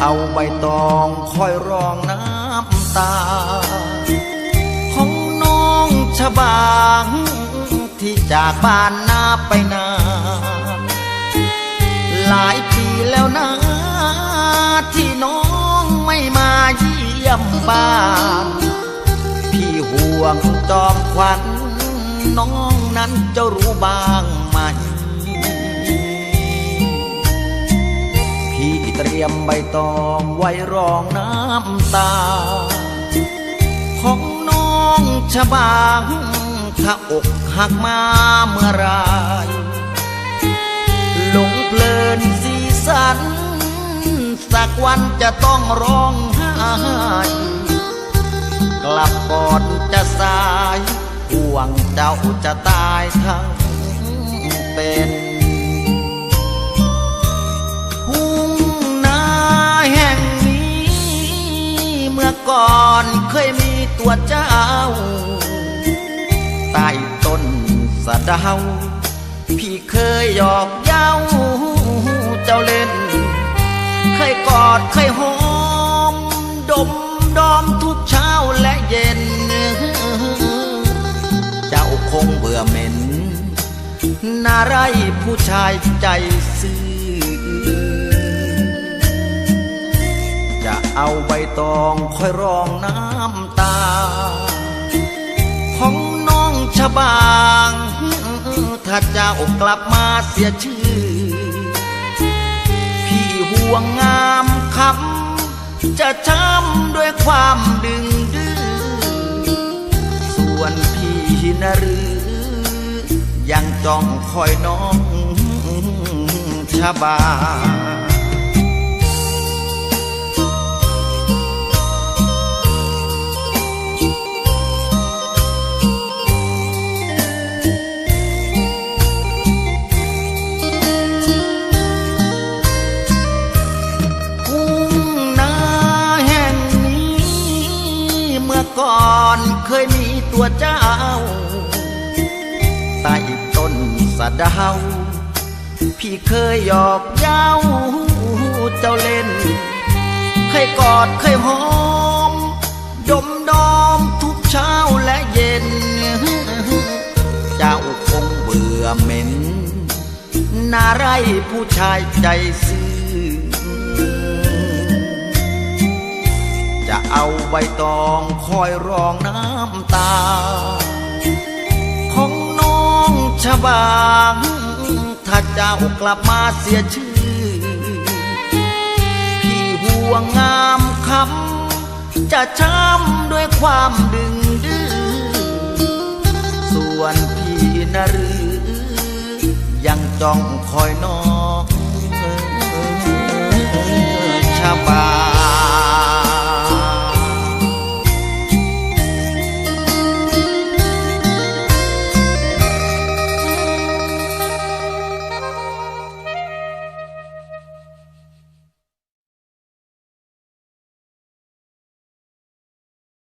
เอาใบตองคอยรองน้ำตา ของน้องชะบางที่จากบ้านนาไปนา หลายปีแล้วนะที่น้องไม่มาเยี่ยมบ้านพี่ห่วงจอมขวัญน้องนั้นจะรู้บ้างไหม เตรียมใบตองไว้รองน้ำตา ของน้องชะบางถ้าอกหักมาเมื่อไรหลงเพลินสีสัน สักวันจะต้องร้องไห้กลับก่อนจะสายห่วงเจ้าจะตายทั้งเป็น ก่อนเคยมีตัวเจ้า ใต้ต้นสะดาว พี่เคยหยอกเย้าเจ้าเล่น เคยกอดเคยหอม ดมดอมทุกเช้าและเย็น เจ้าคงเบื่อเหม็น นาไรผู้ชายใจซื่อ เอาใบตองคอยรองน้ำตา ของน้องชะบางถ้าเจ้ากลับมาเสียชื่อ พี่ห่วงงามคำจะช้ำด้วยความดึงดื้อส่วนพี่นะหรือ ยังจ้องคอยน้องชะบาทุ่ ก่อนเคยมีตัวเจ้าใต้ต้นสะเดาพี่เคยหยอกเย้าเจ้าเล่น เคยกอดเคยหอม ดมดอมทุกเช้าและเย็น เจ้าคงเบื่อเหม็น นาไรผู้ชายใจซื่อ เอาใบตองคอยรองน้ำตา ของน้องชบาง ถ้าเจ้ากลับมาเสียชื่อ พี่ห่วงงามคำจะช้ำด้วยความดึงดื้อ ส่วนพี่นรือ ยังจ้องคอยน้องชบาง